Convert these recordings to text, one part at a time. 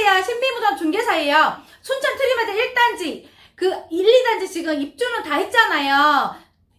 안녕하세요. 신비무덤 중개사예요. 순천 트리마드 1단지, 그 1, 2단지 지금 입주는 다 했잖아요.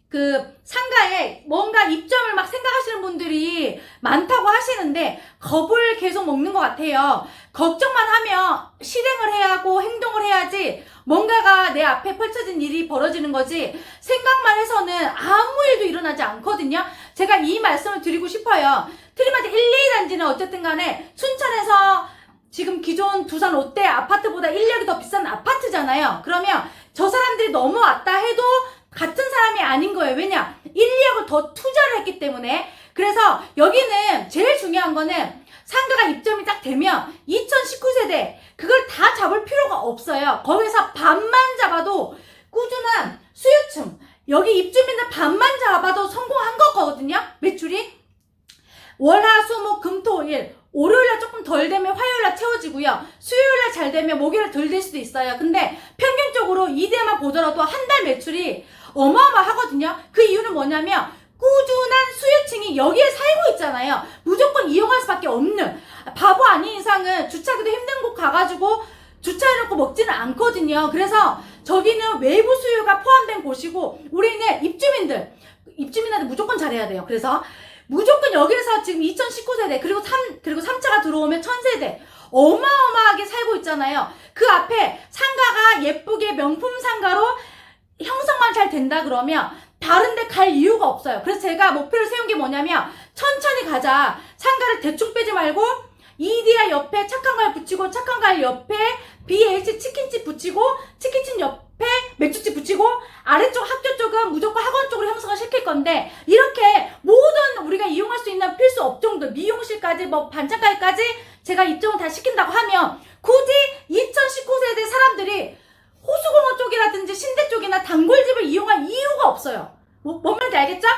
그 상가에 뭔가 입점을 막 생각하시는 분들이 많다고 하시는데 겁을 계속 먹는 것 같아요. 걱정만 하면 실행을 해야 하고 행동을 해야지 뭔가가 내 앞에 펼쳐진 일이 벌어지는 거지 생각만 해서는 아무 일도 일어나지 않거든요. 제가 이 말씀을 드리고 싶어요. 트리마드 1, 2단지는 어쨌든 간에 순천에서 지금 기존 두산 롯데 아파트보다 인력이 더 비싼 아파트잖아요. 그러면 저 사람들이 넘어왔다 해도 같은 사람이 아닌 거예요. 왜냐? 인력을 더 투자를 했기 때문에. 그래서 여기는 제일 중요한 거는 상가가 입점이 딱 되면 2019세대 그걸 다 잡을 필요가 없어요. 거기서 반만 잡아도 꾸준한 수요층 여기 입주민들 반만 잡아도 성공한 거거든요. 매출이 월화수목금토일 월요일날 조금 덜 되면 화요일날 채워지고요. 수요일날 잘 되면 목요일날 덜 될 수도 있어요. 근데 평균적으로 이대만 보더라도 한 달 매출이 어마어마하거든요. 그 이유는 뭐냐면 꾸준한 수요층이 여기에 살고 있잖아요. 무조건 이용할 수밖에 없는 바보 아닌 이상은 주차기도 힘든 곳 가가지고 주차해놓고 먹지는 않거든요. 그래서 저기는 외부 수요가 포함된 곳이고 우리는 입주민들 입주민한테 무조건 잘해야 돼요. 그래서 무조건 여기에서 지금 2019세대 그리고 3 그리고 3차가 들어오면 1000세대 어마어마하게 살고 있잖아요. 그 앞에 상가가 예쁘게 명품 상가로 형성만 잘 된다 그러면 다른 데 갈 이유가 없어요. 그래서 제가 목표를 세운 게 뭐냐면 천천히 가자. 상가를 대충 빼지 말고 이디야 옆에 착한 갈 붙이고 착한 갈 옆에 BH 치킨집 붙이고 치킨집 옆에 맥주집 붙이고 아래쪽 학교 쪽은 무조건 학원 쪽으로 형성을 시킬 건데 이렇게 우리가 이용할 수 있는 필수 업종들 미용실까지 뭐 반찬가게까지 제가 입점을 다 시킨다고 하면 굳이 2019세대 사람들이 호수공원 쪽이라든지 신대 쪽이나 단골집을 이용할 이유가 없어요. 뭐, 뭔 말인지 알겠죠?